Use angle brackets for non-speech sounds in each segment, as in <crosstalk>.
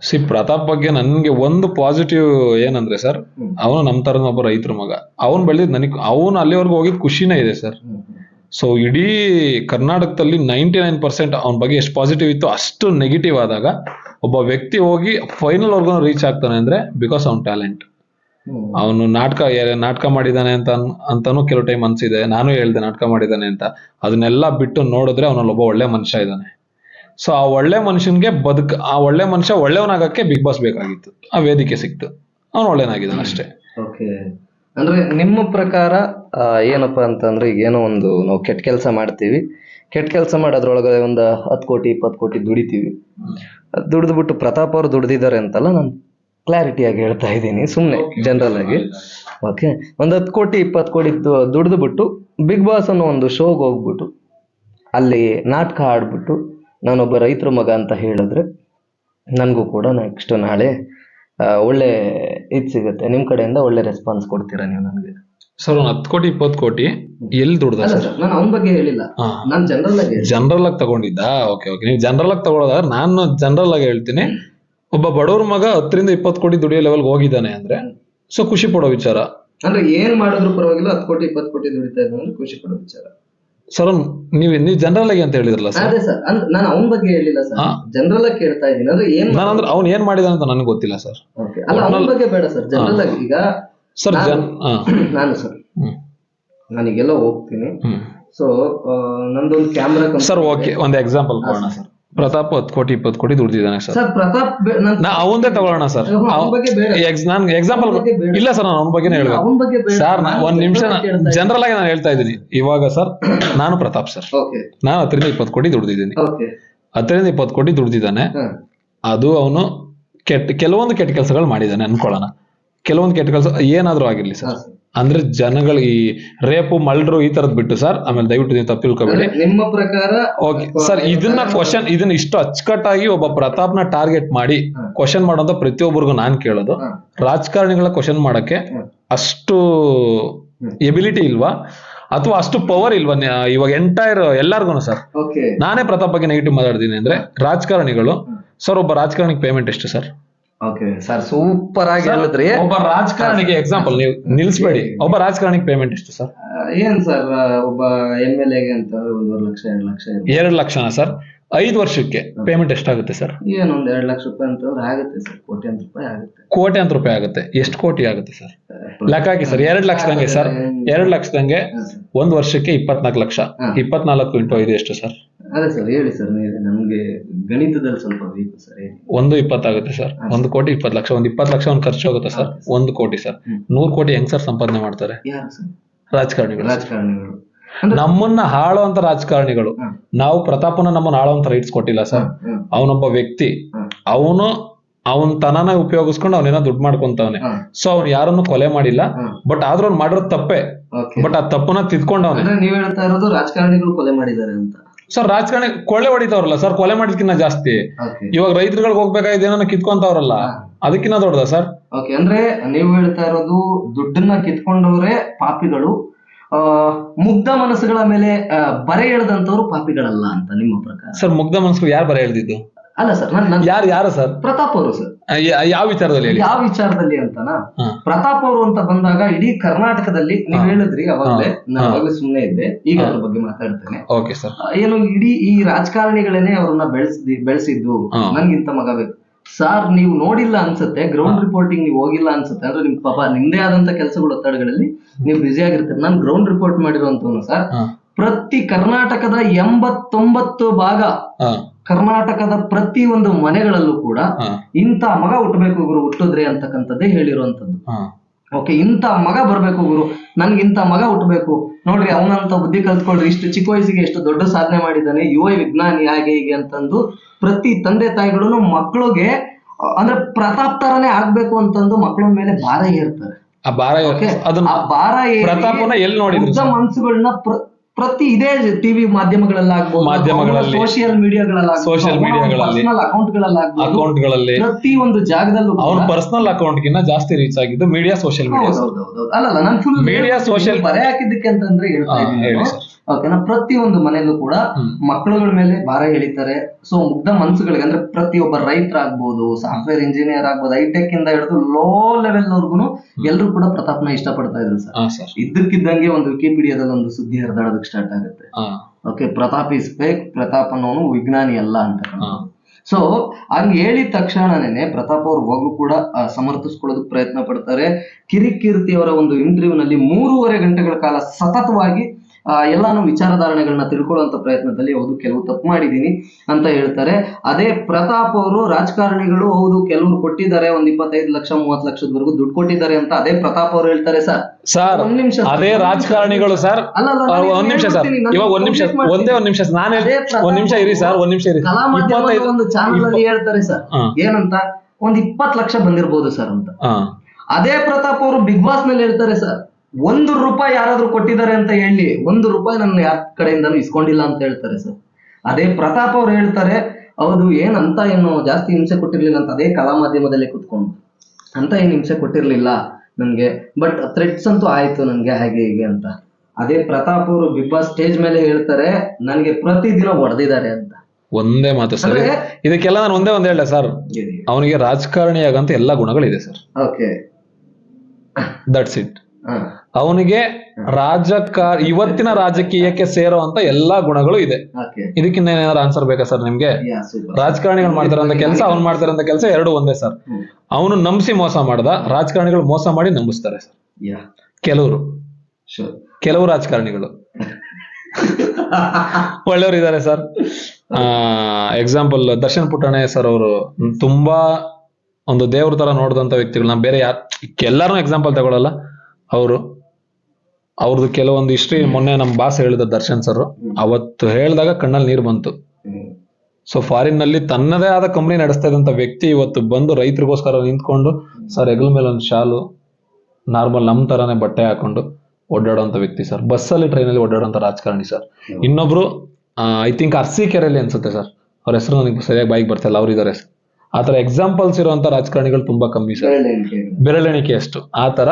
C Pratap ಬಗ್ಗೆ ನನ್ಗೆ ಒಂದು ಪಾಸಿಟಿವ್ ಏನಂದ್ರೆ ಸರ್ ಅವನು ನಮ್ ತರದ ಒಬ್ಬ ರೈತರ ಮಗ. ಅವನ್ ಬೆಳೆದ್ ನನಗೆ ಅವನು ಅಲ್ಲಿವರೆಗೂ ಹೋಗಿದ್ ಖುಷಿನೇ ಇದೆ ಸರ್. ಸೊ ಇಡೀ ಕರ್ನಾಟಕದಲ್ಲಿ ನೈಂಟಿ ನೈನ್ ಪರ್ಸೆಂಟ್ ಅವನ ಬಗ್ಗೆ ಎಷ್ಟು ಪಾಸಿಟಿವ್ ಇತ್ತು ಅಷ್ಟು ನೆಗೆಟಿವ್ ಆದಾಗ ಒಬ್ಬ ವ್ಯಕ್ತಿ ಹೋಗಿ ಫೈನಲ್ ವರ್ಗು ರೀಚ್ ಆಗ್ತಾನೆ ಅಂದ್ರೆ ಬಿಕಾಸ್ ಅವ್ನ ಟ್ಯಾಲೆಂಟ್ ಅವನು ನಾಟಕ ನಾಟಕ ಮಾಡಿದಾನೆ ಅಂತ ಅಂತಾನು ಕೆಲವು ಟೈಮ್ ಅನ್ಸಿದೆ. ನಾನು ಹೇಳ್ದೆ ನಾಟಕ ಮಾಡಿದಾನೆ ಅಂತ. ಅದನ್ನೆಲ್ಲ ಬಿಟ್ಟು ನೋಡಿದ್ರೆ ಅವನಲ್ಲಿ ಒಬ್ಬ ಒಳ್ಳೆ ಮನುಷ್ಯ ಇದ್ದಾನೆ ಸೊ ಆ ಒಳ್ಳೆ ಮನುಷ್ಯನ್ಗೆ ಬದುಕ್ ಆ ಒಳ್ಳೆ ಮನುಷ್ಯ ಒಳ್ಳೆಯವನಾಗಕ್ಕೆ ಬಿಗ್ ಬಾಸ್ ಬೇಕಾಗಿತ್ತು. ಆ ವೇದಿಕೆ ಸಿಕ್ತು. ಅವನು ಒಳ್ಳೆನಾಗಿದ್ದಾನೆ ಅಷ್ಟೇ. ಓಕೆ. ಅಂದ್ರೆ ನಿಮ್ಮ ಪ್ರಕಾರ ಏನಪ್ಪ ಏನಪ್ಪಾ ಅಂತಂದ್ರೆ ಈಗ ಏನೋ ಒಂದು ನಾವು ಕೆಟ್ಟ ಕೆಲಸ ಮಾಡ್ತೀವಿ. ಕೆಟ್ಟ ಕೆಲಸ ಮಾಡೋದ್ರೊಳಗಡೆ ಒಂದು ಹತ್ತು ಕೋಟಿ ಇಪ್ಪತ್ತು ಕೋಟಿ ದುಡಿತೀವಿ. ದುಡಿದು ಬಿಟ್ಟು ಪ್ರತಾಪ್ ಅವ್ರು ದುಡ್ದಿದ್ದಾರೆ ಅಂತಲ್ಲ ನಾನು ಕ್ಲಾರಿಟಿಯಾಗಿ ಹೇಳ್ತಾ ಇದ್ದೀನಿ ಸುಮ್ಮನೆ ಜನರಲ್ ಆಗಿ. ಓಕೆ. ಒಂದು ಹತ್ತು ಕೋಟಿ ಇಪ್ಪತ್ತು ಕೋಟಿ ದುಡಿದು ಬಿಟ್ಟು ಬಿಗ್ ಬಾಸ್ ಅನ್ನೋ ಒಂದು ಶೋಗೆ ಹೋಗ್ಬಿಟ್ಟು ಅಲ್ಲಿ ನಾಟಕ ಆಡ್ಬಿಟ್ಟು ನಾನೊಬ್ಬ ರೈತರ ಮಗ ಅಂತ ಹೇಳಿದ್ರೆ ನನಗೂ ಕೂಡ ನೆಕ್ಸ್ಟ್ ನಾಳೆ ಒಳ್ಳೆ ಇದು ಸಿಗುತ್ತೆ. ನಿಮ್ಮ ಕಡೆಯಿಂದ ಒಳ್ಳೆ ರೆಸ್ಪಾನ್ಸ್ ಕೊಡ್ತೀರಾ ನೀವು ನನಗೆ? ಸರ್ ಒಂದು ಹತ್ತು ಕೋಟಿ ಇಪ್ಪತ್ತು ಕೋಟಿ ಎಲ್ಲಿ ದುಡ್ದ ಸರ್? ನಾನು ಅವನ ಬಗ್ಗೆ ಹೇಳಿಲ್ಲ. ಹಾ. ನಾನು ಜನರಲ್ ಆಗಿ ಜನರಲ್ ಆಗಿ ತಗೊಂಡಿದ್ದ? ಓಕೆ ಓಕೆ ನೀವು ಜನರಲ್ ಆಗಿ ತಗೊಳ್ಳೋದಾದ್ರೆ ನಾನು ಜನರಲ್ ಆಗಿ ಹೇಳ್ತೀನಿ. ಒಬ್ಬ ಬಡವ್ರ ಮಗ ಹತ್ತರಿಂದ ಇಪ್ಪತ್ತು ಕೋಟಿ ದುಡಿಯೋ ಲೆವೆಲ್ಗೆ ಹೋಗಿದ್ದಾನೆ ಅಂದ್ರೆ ಸೊ ಖುಷಿ ಪಡೋ ವಿಚಾರ. ಅಂದ್ರೆ ಏನ್ ಮಾಡಿದ್ರು ಪರವಾಗಿಲ್ಲ ಹತ್ತು ಕೋಟಿ ಇಪ್ಪತ್ತು ಕೋಟಿ ದುಡಿತಾ ಇದ್ದಾನೆ ಅಂದ್ರೆ ಖುಷಿ ಪಡೋ ವಿಚಾರ. ಸರ್ ನೀವು ನೀವು ಜನರಲ್ ಆಗಿ ಅಂತ ಹೇಳಿದ್ರಲ್ಲ ಸರ್ ಅದೇ ಸರ್ ನಾನು ಅವನ ಬಗ್ಗೆ ಹೇಳಿಲ್ಲ ಸರ್ ಹಾ. ಜನರಲ್ ಆಗಿ ಕೇಳ್ತಾ ಇದ್ದೀನಿ. ಅಂದ್ರೆ ಏನ್ ನಾನು ಅಂದ್ರೆ ಅವ್ನು ಏನ್ ಮಾಡಿದ ಅಂತ ನನಗೆ ಗೊತ್ತಿಲ್ಲ ಸರ್ Okay. ಅಲ್ಲ ಅವನ ಬಗ್ಗೆ ಬೇಡ ಸರ್ ಜನರಲ್ ಆಗಿ ಈಗ ಸರ್ ಜನ್ ಹಾ. <clears throat> ನಾನು ಸರ್ ಹ್ಮ್. ನಾನೀಗೆಲ್ಲ ಹೋಗ್ತೀನಿ. ಸೊ ಸೊ ನಂದೊಂದು ಕ್ಯಾಮ್ರಾ ಸರ್ ಓಕೆ ಒಂದು ಎಕ್ಸಾಂಪಲ್ ಕೊಡೋಣ ಸರ್ ಪ್ರತಾಪ್ ಹತ್ತು ಕೋಟಿ ಇಪ್ಪತ್ತು ಕೋಟಿ ದುಡ್ದಿದ್ದಾನೆ ಸರ್. ಸರ್ ಪ್ರತಾಪ್ ಬೆ- ನಾನ್ ನಾ ಅವಂದೇ ತಗೊಳ್ಳೋಣ ಸರ್. ಅವನ ಬಗ್ಗೆ ಬೇಡ. ನಾನು ಎಕ್ಸಾಂಪಲ್ ಅವ್ನ್ ಬಗ್ಗೆ ಬೇಡ. ಇಲ್ಲ ಸರ್ ನಾನು ಅವನ ಬಗ್ಗೆನೇ ಹೇಳ್ಬೇಕು. ಅವನ ಬಗ್ಗೆ ಬೇಡ. ಸರ್ ನಾನು ಒಂದ್ ನಿಮಿಷ ಇದ್ದೀನಿ. ಜನರಲ್ ಆಗಿ ನಾನು ಹೇಳ್ತಾ ಇದ್ದೀನಿ. ಇವಾಗ ಸರ್ ನಾನು ಪ್ರತಾಪ್ ಸರ್. ಓಕೆ. ನಾನು ಹತ್ತರಿಂದ ಇಪ್ಪತ್ತು ಕೋಟಿ ದುಡ್ದಿದ್ದೀನಿ. ಓಕೆ. ಹತ್ತರಿಂದ ಇಪ್ಪತ್ತು ಕೋಟಿ ದುಡ್ದಿದ್ದಾನೆ. ಹಾ. ಅದು ಅವನು ಕೆಟ್ಟ ಕೆಲವೊಂದು ಕೆಟ್ಟ ಕೆಲಸಗಳು ಮಾಡಿದ್ದಾನೆ ಅನ್ಕೊಳ್ಳೋಣ. ಕೆಲವೊಂದು ಕೆಟ್ಟ ಕೆಲಸ ಏನಾದ್ರೂ ಆಗಿರ್ಲಿ ಹಾ, ಸರ್. ಅಂದ್ರೆ ಜನಗಳು ಈ ರೇಪು ಮಲ್ಡ್ರು ಈ ತರದ್ ಬಿಟ್ಟು ಸರ್ ಆಮೇಲೆ ದಯವಿಟ್ಟು ನೀವು ತಪ್ಪು ತಿಳ್ಕೊಬೇಡಿ. ನಿಮ್ಮ ಪ್ರಕಾರ ಓಕೆ ಸರ್ ಇದನ್ನ ಕ್ವಶನ್ ಇದನ್ನ ಇಷ್ಟು ಅಚ್ಚುಕಟ್ಟಾಗಿ ಒಬ್ಬ ಪ್ರತಾಪ್ನ ಟಾರ್ಗೆಟ್ ಮಾಡಿ. ಕ್ವಶನ್ ಮಾಡೋಂತ ಪ್ರತಿಯೊಬ್ಬರಿಗೂ ನಾನ್ ಕೇಳೋದು. ರಾಜಕಾರಣಿಗಳ ಕ್ವಶನ್ ಮಾಡಕ್ಕೆ ಅಷ್ಟು ಎಬಿಲಿಟಿ ಇಲ್ವಾ? ಅಥವಾ ಅಷ್ಟು ಪವರ್ ಇಲ್ವಾ? ಇವಾಗ ಎಂಟೈರ್ ಎಲ್ಲಾರ್ಗು ಸರ್. ನಾನೇ ಪ್ರತಾಪ್ ಬಗ್ಗೆ ನೆಗೆಟಿವ್ ಮಾತಾಡ್ತೀನಿ ಅಂದ್ರೆ ರಾಜಕಾರಣಿಗಳು. ಸರ್ ಒಬ್ಬ ರಾಜಕಾರಣಿಗೆ ಪೇಮೆಂಟ್ ಎಷ್ಟು ಸರ್? ಓಕೆ ಸರ್ ಸೂಪರ್ ಆಗಿ ಹೇಳಿದ್ರಿ. ಒಬ್ಬ ರಾಜಕಾರಣಿಗೆ ಎಕ್ಸಾಂಪಲ್ ನೀವು ನಿಲ್ಸ್ಬೇಡಿ. ಒಬ್ಬ ರಾಜಕಾರಣಿಗೆ ಪೇಮೆಂಟ್ ಎಷ್ಟು ಸರ್ ಏನ್ ಸರ್ ಒಬ್ಬ ಎಂ ಎಲ್ ಎಗೆ ಅಂತ ಒಂದೂವರೆ ಲಕ್ಷ ಎರಡು ಲಕ್ಷ. ಎರಡು ಲಕ್ಷನ ಸರ್ ಐದು ವರ್ಷಕ್ಕೆ ಪೇಮೆಂಟ್ ಎಷ್ಟಾಗುತ್ತೆ ಸರ್ ಏನೊಂದು ಎರಡು ಲಕ್ಷ ರೂಪಾಯಿ ಅಂತಂದ್ರೆ ಆಗುತ್ತೆ ಸರ್ ಕೋಟ್ಯಾಂತರ ರೂಪಾಯಿ ಆಗುತ್ತೆ. ಕೋಟಿ ಅಂತ ರೂಪಾಯಿ ಆಗುತ್ತೆ. ಎಷ್ಟು ಕೋಟಿ ಆಗುತ್ತೆ ಸರ್ ಲೆಕ್ಕ ಹಾಕಿ ಸರ್ ಎರಡು ಲಕ್ಷದಂಗೆ ಸರ್ ಎರಡು ಲಕ್ಷದಂಗೆ ಒಂದು ವರ್ಷಕ್ಕೆ ಇಪ್ಪತ್ನಾಲ್ಕು ಲಕ್ಷ. ಇಪ್ಪತ್ನಾಲ್ಕು ಇಂಟು ಐದು ಎಷ್ಟು ಸರ್ ಅದೇ ಸರ್ ಹೇಳಿ ಸರ್ ನಮಗೆ ಗಣಿತದಲ್ಲಿ ಸ್ವಲ್ಪ ಸರ್ ಹೇಳಿ. ಒಂದು ಇಪ್ಪತ್ತಾಗುತ್ತೆ ಸರ್ ಒಂದು ಕೋಟಿ ಇಪ್ಪತ್ತು ಲಕ್ಷ ಒಂದು ಇಪ್ಪತ್ತು ಲಕ್ಷ ಒಂದು ಖರ್ಚು ಆಗುತ್ತೆ ಸರ್ ಒಂದು ಕೋಟಿ ಸರ್. ನೂರು ಕೋಟಿ ಹೆಂಗ್ ಸರ್ ಸಂಪಾದನೆ ಮಾಡ್ತಾರೆ? ಯಾರು ಸರ್ ರಾಜಕಾರಣಿಗಳು ರಾಜಕಾರಣಿಗಳು. ನಮ್ಮನ್ನ ಹಾಳುವಂತ ರಾಜಕಾರಣಿಗಳು. ನಾವು ಪ್ರತಾಪನ ನಮ್ಮನ್ನ ಹಾಳುವಂತ ರೈಟ್ಸ್ ಕೊಟ್ಟಿಲ್ಲ ಸರ್ ಅವನೊಬ್ಬ ವ್ಯಕ್ತಿ. ಅವನು ಅವನ್ ತನನ ಉಪಯೋಗಿಸ್ಕೊಂಡು ಅವನೇನೋ ದುಡ್ಡು ಮಾಡ್ಕೊಂತವನೆ. ಸೊ ಅವ್ನು ಯಾರನ್ನು ಕೊಲೆ ಮಾಡಿಲ್ಲ. ಬಟ್ ಆದ್ರೂ ಅವ್ನು ಮಾಡಿರೋದು ತಪ್ಪೆ. ಬಟ್ ಆ ತಪ್ಪನ್ನ ತಿದ್ಕೊಂಡವನು. ನೀವ್ ಹೇಳ್ತಾ ಇರೋದು ರಾಜಕಾರಣಿಗಳು ಕೊಲೆ ಮಾಡಿದ್ದಾರೆ ಅಂತ. ಸರ್ ರಾಜಕಾರಣಿ ಕೊಳ್ಳೆ ಹೊಡಿತಾವ್ರಲ್ಲ ಸರ್ ಕೊಲೆ ಮಾಡಿದ್ಕಿನ್ನ ಜಾಸ್ತಿ. ಇವಾಗ ರೈತರುಗಳಿಗೆ ಏನನ್ನ ಏನೋ ಕಿತ್ಕೊಂತವ್ರಲ್ಲ ಅದಕ್ಕಿನ್ನ ದೊಡ್ಡದ ಸರ್? ಓಕೆ ಅಂದ್ರೆ ನೀವು ಹೇಳ್ತಾ ಇರೋದು ದುಡ್ಡನ್ನ ಕಿತ್ಕೊಂಡವರೇ ಪಾಪಿಗಳು. ಆ ಮುಗ್ಧ ಮನಸ್ಸುಗಳ ಮೇಲೆ ಬರೆ ಎಳೆದಂತವ್ರು ಪಾಪಿಗಳಲ್ಲ ಅಂತ ನಿಮ್ಮ ಪ್ರಕಾರ? ಸರ್ ಮುಗ್ಧ ಮನಸ್ಸುಗಳು ಯಾರು ಬರೆ ಹೇಳ್ದಿದ್ದು ಅಲ್ಲ ಸರ್ ಯಾರು ಯಾರು ಸರ್? ಪ್ರತಾಪ್ ಅವರು ಸರ್. ಯಾವ ವಿಚಾರದಲ್ಲಿ ಹೇಳಿ? ಯಾವ ವಿಚಾರದಲ್ಲಿ ಅಂತನಾ? ಪ್ರತಾಪ್ ಅವರು ಅಂತ ಬಂದಾಗ ಇಡೀ ಕರ್ನಾಟಕದಲ್ಲಿ ನೀವು ಹೇಳಿದ್ರಿ ಅವಾಗಲೇ. ನಾನು ಸುಮ್ಮನೆ ಇದ್ದೆ. ಈಗ. ಅದ್ರ ಬಗ್ಗೆ ಮಾತಾಡ್ತೇನೆ. Okay sir. ಏನು ಇಡೀ ಈ ರಾಜಕಾರಣಿಗಳೇನೆ ಅವ್ರನ್ನ ಬೆಳೆಸಿ ಬೆಳೆಸಿದ್ದು. ನನ್ಗಿಂತ ಮಗ ಬೇಕು. ಸರ್ ನೀವು ನೋಡಿಲ್ಲ ಅನ್ಸುತ್ತೆ ಗ್ರೌಂಡ್ ರಿಪೋರ್ಟಿಂಗ್ ನೀವು ಹೋಗಿಲ್ಲ ಅನ್ಸುತ್ತೆ. ಅಂದ್ರೆ ನಿಮ್ ಪಾಪ ನಿಮ್ದೇ ಆದಂತ ಕೆಲಸಗಳು ಒತ್ತಡಗಳಲ್ಲಿ ನೀವು ಬ್ಯುಸಿ ಆಗಿರ್ತೀರಿ. ನಾನು ಗ್ರೌಂಡ್ ರಿಪೋರ್ಟ್ ಮಾಡಿರುವಂತವನು ಸರ್. ಪ್ರತಿ ಕರ್ನಾಟಕದ ಎಂಬತ್ತೊಂಬತ್ತು ಭಾಗ ಕರ್ನಾಟಕದ ಪ್ರತಿ ಒಂದು ಮನೆಗಳಲ್ಲೂ ಕೂಡ ಇಂಥ ಮಗ ಹುಟ್ಟಬೇಕು ಗುರು ಹುಟ್ಟಿದ್ರೆ ಅಂತಕ್ಕಂಥದ್ದೇ ಹೇಳಿರುವಂತದ್ದು ಓಕೆ ಇಂಥ ಮಗ ಬರ್ಬೇಕು ಗುರು ನನ್ಗೆ ಇಂಥ ಮಗ ಹುಟ್ಟಬೇಕು. ನೋಡ್ರಿ ಅವನಂತ ಬುದ್ಧಿ ಕಲ್ತ್ಕೊಳ್ರಿ. ಇಷ್ಟು ಚಿಕ್ಕ ವಯಸ್ಸಿಗೆ ಎಷ್ಟು ದೊಡ್ಡ ಸಾಧನೆ ಮಾಡಿದ್ದಾನೆ. ಯುವ ವಿಜ್ಞಾನಿ ಹಾಗೆ ಹೀಗೆ ಅಂತಂದು ಪ್ರತಿ ತಂದೆ ತಾಯಿಗಳು ಮಕ್ಕಳಿಗೆ ಅಂದ್ರೆ ಪ್ರತಾಪ್ ತರನೇ ಆಗ್ಬೇಕು ಅಂತಂದು ಮಕ್ಕಳ ಮೇಲೆ ಭಾರ ಏರ್ತಾರೆ. ಆ ಭಾರ ಭಾರ ಪ್ರತಾಪನ ಎಲ್ಲಿ ಪ್ರ ಪ್ರತಿ ಇದೇ ಟಿವಿ ಮಾಧ್ಯಮಗಳಲ್ಲಾಗಬಹುದು ಮಾಧ್ಯಮಗಳಲ್ಲಿ, ಸೋಷಿಯಲ್ ಮೀಡಿಯಾಗಳಲ್ಲಿ ಸೋಷಿಯಲ್ ಮೀಡಿಯಾಗಳಲ್ಲಿ ಪರ್ಸನಲ್ಗಳಲ್ಲಿ ಅಕೌಂಟ್ಗಳಲ್ಲಿ ಪ್ರತಿ ಒಂದು ಜಾಗದಲ್ಲೂ ಅವ್ರ ಪರ್ಸನಲ್ ಅಕೌಂಟ್ ಗಿನ್ನ ಜಾಸ್ತಿ ರೀಚ್ ಆಗಿದ್ದು ಮೀಡಿಯಾ ಸೋಷಿಯಲ್ ಮೀಡಿಯಾ ಹೌದು, ಹೌದು, ಹೌದು. ಅಲ್ಲಲ್ಲ ನಾನು ಫುಲ್ ಮೀಡಿಯಾ ಸೋಷಿಯಲ್ ಬರೆ ಹಾಕಿದ್ದಕ್ಕೆ ಅಂತಂದ್ರೆ ಹೇಳ್ತಾ ಇದ್ದೀನಿ ಓಕೆನಾ ಪ್ರತಿ ಒಂದು ಮನೆಯಲ್ಲೂ ಕೂಡ. ಮಕ್ಕಳುಗಳ ಮೇಲೆ ಭಾರ ಎಳಿತಾರೆ. ಸೊ ಮುಗ್ಧ ಮನ್ಸುಗಳಿಗೆ ಅಂದ್ರೆ ಪ್ರತಿಯೊಬ್ಬ ರೈತರಾಗ್ಬೋದು ಸಾಫ್ಟ್ವೇರ್ ಇಂಜಿನಿಯರ್ ಆಗ್ಬೋದು ಹೈಟೆಕ್ ಇಂದ ಹಿಡಿದು ಲೋ ಲೆವೆಲ್ ಅವ್ರಿಗೂ ಎಲ್ಲರೂ ಕೂಡ ಪ್ರತಾಪ್ನ ಇಷ್ಟಪಡ್ತಾ ಇದ್ರು ಸರ್. ಇದ್ದಕ್ಕಿದ್ದಂಗೆ ಒಂದು ವಿಕಿಪೀಡಿಯಾದಲ್ಲಿ ಒಂದು ಸುದ್ದಿ ಹರಿದಾಡೋದಕ್ಕೆ ಸ್ಟಾರ್ಟ್ ಆಗುತ್ತೆ. Okay Pratap is fake Pratap ಅನ್ನೋನು ವಿಜ್ಞಾನಿ ಅಲ್ಲ ಅಂತ ಸೊ ಹಂಗ್ ಹೇಳಿದ ತಕ್ಷಣನೇ ಪ್ರತಾಪ್ ಅವ್ರು ಹೋಗ್ಲು ಕೂಡ ಸಮರ್ಥಿಸ್ಕೊಳ್ಳೋದಕ್ಕೆ ಪ್ರಯತ್ನ ಪಡ್ತಾರೆ. ಕಿರಿಕೀರ್ತಿ ಅವರ ಒಂದು ಇಂಟರ್ವ್ಯೂ ನಲ್ಲಿ ಮೂರುವರೆ ಗಂಟೆಗಳ ಕಾಲ ಸತತವಾಗಿ ಎಲ್ಲಾನು ವಿಚಾರಧಾರಣೆಗಳನ್ನ ತಿಳ್ಕೊಳ್ಳುವಂತ ಪ್ರಯತ್ನದಲ್ಲಿ ಹೌದು ಕೆಲವು ತಪ್ಪು ಮಾಡಿದ್ದೀನಿ ಅಂತ ಹೇಳ್ತಾರೆ. ಅದೇ ಪ್ರತಾಪ್ ಅವರು ರಾಜಕಾರಣಿಗಳು ಹೌದು ಕೆಲವರು ಕೊಟ್ಟಿದ್ದಾರೆ ಒಂದ್ ಇಪ್ಪತ್ತೈದು ಲಕ್ಷ ಮೂವತ್ತು ಲಕ್ಷದವರೆಗೂ ದುಡ್ಡು ಕೊಟ್ಟಿದ್ದಾರೆ ಅಂತ ಅದೇ ಪ್ರತಾಪ್ ಅವರು ಹೇಳ್ತಾರೆ ಸರ್. ಸರ್ ಒಂದ್ ನಿಮಿಷ ಅದೇ ರಾಜಕಾರಣಿಗಳು ಸರ್ ಅಲ್ಲ, ಒಂದ್ ನಿಮಿಷ ಸರ್ ಇವಾಗ ಒಂದ್ ನಿಮಿಷ ಒಂದೇ ಒಂದ್ ನಿಮಿಷ ನಾನು ಒಂದ್ ನಿಮಿಷ ಇರಿ ಸರ್ ಒಂದ್ ನಿಮಿಷ ಇರಿ. ಒಂದು ಚಾನಲ್ ಅಲ್ಲಿ ಹೇಳ್ತಾರೆ ಸರ್. ಏನಂತ? ಒಂದ್ ಇಪ್ಪತ್ ಲಕ್ಷ ಬಂದಿರಬಹುದು ಸರ್ ಅಂತ. ಅದೇ ಪ್ರತಾಪ್ ಅವರು ಬಿಗ್ ಬಾಸ್ನಲ್ಲಿ ಹೇಳ್ತಾರೆ ಸರ್. ಒಂದು ರೂಪಾಯಿ ಯಾರಾದ್ರೂ ಕೊಟ್ಟಿದ್ದಾರೆ ಅಂತ ಹೇಳಿ ಒಂದು ರೂಪಾಯಿ ನನ್ನ ಯಾರ ಕಡೆಯಿಂದನೂ ಇಸ್ಕೊಂಡಿಲ್ಲ ಅಂತ ಹೇಳ್ತಾರೆ ಸರ್. ಅದೇ ಪ್ರತಾಪ್ ಅವ್ರು ಹೇಳ್ತಾರೆ ಹೌದು ಏನಂತ ಏನು ಜಾಸ್ತಿ ಹಿಂಸೆ ಕೊಟ್ಟಿರ್ಲಿಲ್ಲ ಅಂತ ಅದೇ ಕಲಾ ಮಾಧ್ಯಮದಲ್ಲೇ ಕುತ್ಕೊಂಡು. ಅಂತ ಏನು ಹಿಂಸೆ ಕೊಟ್ಟಿರ್ಲಿಲ್ಲ ನನ್ಗೆ ಬಟ್ ಥ್ರೆಟ್ಸ್ ಅಂತೂ ಆಯ್ತು ನನ್ಗೆ ಹಾಗೆ ಹೀಗೆ ಅಂತ. ಅದೇ ಪ್ರತಾಪ್ ಅವರು ಬಿಗ್ ಬಾಸ್ ಸ್ಟೇಜ್ ಮೇಲೆ ಹೇಳ್ತಾರೆ ನನ್ಗೆ ಪ್ರತಿದಿನ ಹೊಡೆದಿದ್ದಾರೆ ಅಂತ. ಒಂದೇ ಮಾತು ಸರ್. ಇದಕ್ಕೆಲ್ಲ ನಾನು ಒಂದೇ ಒಂದ್ ಹೇಳ ಸರ್. ಅವನಿಗೆ ರಾಜಕಾರಣಿಯಾಗಂತ ಎಲ್ಲಾ ಗುಣಗಳಿದೆ ಸರ್. ಓಕೆ ದಟ್ಸ್ ಇಟ್ ಅವನಿಗೆ ರಾಜಕಾರ ಇವತ್ತಿನ ರಾಜಕೀಯಕ್ಕೆ ಸೇರೋ ಅಂತ ಎಲ್ಲಾ ಗುಣಗಳು ಇದೆ. ಇದಕ್ಕಿಂತ ಏನಾದ್ರು ಆನ್ಸರ್ ಬೇಕಾ ಸರ್ ನಿಮ್ಗೆ? ರಾಜಕಾರಣಿಗಳು ಮಾಡ್ತಾರಂತ ಕೆಲಸ ಅವ್ನು ಅಂತ ಕೆಲಸ ಎರಡು ಒಂದೇ ಸರ್. ಅವನು ನಂಬಿಸಿ ಮೋಸ ಮಾಡ್ದ ರಾಜಕಾರಣಿಗಳು ಮೋಸ ಮಾಡಿ ನಂಬಿಸ್ತಾರೆ ಸರ್. ಕೆಲವರು. ಕೆಲವು ರಾಜಕಾರಣಿಗಳು. <laughs> ಒಳ್ಳೆಯವರು ಇದ್ದಾರೆ ಸರ್. ಎಕ್ಸಾಂಪಲ್ ದರ್ಶನ್ ಪುಟ್ಟಣೆ ಸರ್ ಅವರು ತುಂಬಾ ಒಂದು ದೇವ್ರ ತರ ನೋಡಿದಂತ ವ್ಯಕ್ತಿಗಳು. ನಾ ಬೇರೆ ಯಾರು ಎಲ್ಲಾರು ಎಕ್ಸಾಂಪಲ್ ತಗೊಳಲ್ಲ. ಅವರು. ಅವ್ರದ್ದು ಕೆಲವೊಂದು ಹಿಸ್ಟ್ರಿ ಮೊನ್ನೆ ನಮ್ಮ ಬಾಸ್ ಹೇಳಿದ ದರ್ಶನ್ ಸರ್ ಅವತ್ತು ಹೇಳಿದಾಗ ಕಣ್ಣಲ್ಲಿ ನೀರು ಬಂತು. ಸೊ ಫಾರಿನ್ನಲ್ಲಿ ತನ್ನದೇ ಆದ ಕಂಪನಿ ನಡೆಸ್ತಾ ಇದ್ದಂತ ವ್ಯಕ್ತಿ ಇವತ್ತು ಬಂದು ರೈತರಿಗೋಸ್ಕರ ನಿಂತ್ಕೊಂಡು ಸರ್ ಹೆಗಲ ಮೇಲೆ ಒಂದು ಶಾಲು ನಾರ್ಮಲ್ ನಮ್ ತರಾನೇ ಬಟ್ಟೆ ಹಾಕೊಂಡು ಓಡಾಡುವಂತ ವ್ಯಕ್ತಿ ಸರ್ ಬಸ್ಸಲ್ಲಿ ಟ್ರೈನಲ್ಲಿ ಓಡಾಡುವಂತ ರಾಜಕಾರಣಿ ಸರ್ ಇನ್ನೊಬ್ರು ಐ ಥಿಂಕ್ ಅರ್ಸಿಕೆರೆಯಲ್ಲಿ ಅನ್ಸುತ್ತೆ ಸರ್ ಅವ್ರ ಹೆಸರು ನನಗೆ ಸರಿಯಾಗಿ ಬಾಯಿಗೆ ಬರ್ತಿಲ್ಲ ಅವ್ರು ಇದಾರೆ ಆ ತರ ಎಕ್ಸಾಂಪಲ್ಸ್ ಇರುವಂತ ರಾಜಕಾರಣಿಗಳು ತುಂಬಾ ಕಮ್ಮಿ ಸರ್ ಬೆರಳೆಣಿಕೆ. ಅಷ್ಟು. ಆ ತರ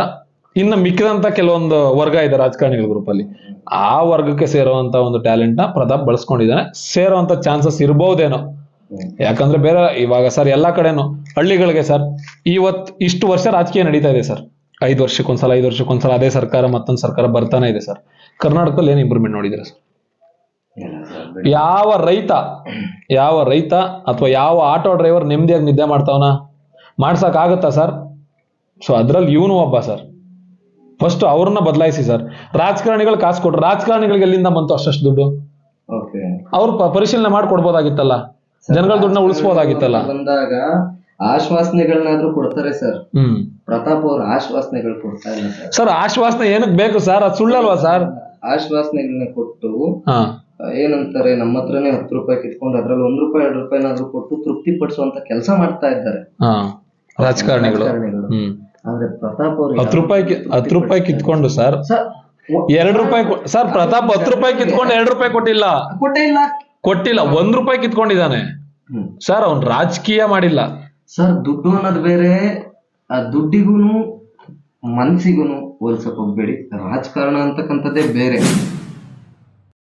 ಇನ್ನು ಮಿಕ್ಕಿದಂತ ಕೆಲವೊಂದು ವರ್ಗ ಇದೆ ರಾಜಕಾರಣಿಗಳ ಗ್ರೂಪ್ ಅಲ್ಲಿ. ಆ ವರ್ಗಕ್ಕೆ ಸೇರುವಂತ ಒಂದು ಟ್ಯಾಲೆಂಟ್ನ ಪ್ರತಾಪ್ ಬಳಸ್ಕೊಂಡಿದ್ದಾನೆ. ಸೇರುವಂತ ಚಾನ್ಸಸ್ ಇರ್ಬಹುದೇನೋ ಯಾಕಂದ್ರೆ ಬೇರೆ ಇವಾಗ ಸರ್ ಎಲ್ಲಾ ಕಡೆನು ಹಳ್ಳಿಗಳಿಗೆ ಸರ್ ಇವತ್ ಇಷ್ಟು ವರ್ಷ ರಾಜಕೀಯ ನಡೀತಾ ಇದೆ ಸರ್ ಐದು ವರ್ಷಕ್ಕೊಂದ್ಸಲ ಐದು ವರ್ಷಕ್ಕೊಂದ್ಸಲ ಅದೇ ಸರ್ಕಾರ ಮತ್ತೊಂದು ಸರ್ಕಾರ ಬರ್ತಾನೆ ಇದೆ ಸರ್ ಕರ್ನಾಟಕದಲ್ಲಿ ಏನ್ ಇಂಪ್ರೂವ್ಮೆಂಟ್ ನೋಡಿದ್ರೆ ಸರ್ ಯಾವ ರೈತ ಯಾವ ರೈತ ಅಥವಾ ಯಾವ ಆಟೋ ಡ್ರೈವರ್ ನೆಮ್ಮದಿಯಾಗಿ ನಿದ್ದೆ ಮಾಡ್ತಾವನ? ಮಾಡ್ಸಕ್ ಆಗುತ್ತಾ ಸರ್ ಸೊ ಅದ್ರಲ್ಲಿ ಇವನು ಒಬ್ಬ ಸರ್ ಫಸ್ಟ್ ಅವ್ರನ್ನ ಬದಲಾಯಿಸಿ ಸರ್ ರಾಜಕಾರಣಿಗಳು ಕಾಸು ಕೊಟ್ರು. ರಾಜಕಾರಣಿಗಳಿಗೆ ಎಲ್ಲಿಂದ ಬಂತು ಅಷ್ಟಷ್ಟು ದುಡ್ಡು? ಅವ್ರು ಪರಿಶೀಲನೆ ಮಾಡ್ಕೊಡ್ಬೋದಾಗಿತ್ತಲ್ಲ? ಜನಗಳ ದುಡ್ಡನ್ನ ಉಳಿಸ್ಬೋದಾಗಿತ್ತಲ್ಲ? ಬಂದಾಗ ಆಶ್ವಾಸನೆಗಳನ್ನಾದ್ರೂ ಕೊಡ್ತಾರೆ ಸರ್ ಹ್ಮ್. ಪ್ರತಾಪ್ ಅವರು ಆಶ್ವಾಸನೆಗಳು ಕೊಡ್ತಾ ಇಲ್ಲ ಸರ್ ಆಶ್ವಾಸನೆ ಏನಕ್ ಬೇಕು ಸರ್ ಅದು ಸುಳ್ಳಲ್ವಾ ಸರ್ ಆಶ್ವಾಸನೆಗಳನ್ನ ಕೊಟ್ಟು ಏನಂತಾರೆ ನಮ್ಮ ಹತ್ರನೇ ಹತ್ತು ರೂಪಾಯಿ ಕಿತ್ಕೊಂಡು ಅದ್ರಲ್ಲಿ ಒಂದ್ ರೂಪಾಯಿ ಎರಡು ರೂಪಾಯಿನಾದ್ರೂ ಕೊಟ್ಟು ತೃಪ್ತಿ ಪಡಿಸುವಂತ ಕೆಲಸ ಮಾಡ್ತಾ ಇದ್ದಾರೆ. ರಾಜಕಾರಣಿಗಳು. ಆದ್ರೆ ಪ್ರತಾಪ್ ಅವರು ಹತ್ತು ರೂಪಾಯಿ ಹತ್ತು ರೂಪಾಯಿ ಕಿತ್ಕೊಂಡು ಸರ್. ಸರ್ ಎರಡ್ ರೂಪಾಯಿ ಸರ್ ಪ್ರತಾಪ್ ಹತ್ತು ರೂಪಾಯಿ ಕಿತ್ಕೊಂಡು ಎರಡ್ ರೂಪಾಯಿ ಕೊಟ್ಟಿಲ್ಲ. ಕೊಟ್ಟಿಲ್ಲ ಕೊಟ್ಟಿಲ್ಲ ಒಂದ್ ರೂಪಾಯಿ ಕಿತ್ಕೊಂಡಿದ್ದಾನೆ. ಸರ್ ಅವ್ನ್ ರಾಜಕೀಯ ಮಾಡಿಲ್ಲ. ಸರ್ ದುಡ್ಡು ಅನ್ನೋದು ಬೇರೆ ಆ ದುಡ್ಡಿಗೂನು ಮನ್ಸಿಗೂನು ಹೋಲ್ಸಕ್ ಹೋಗ್ಬೇಡಿ. ರಾಜಕಾರಣ ಅಂತಕ್ಕಂಥದ್ದೇ ಬೇರೆ.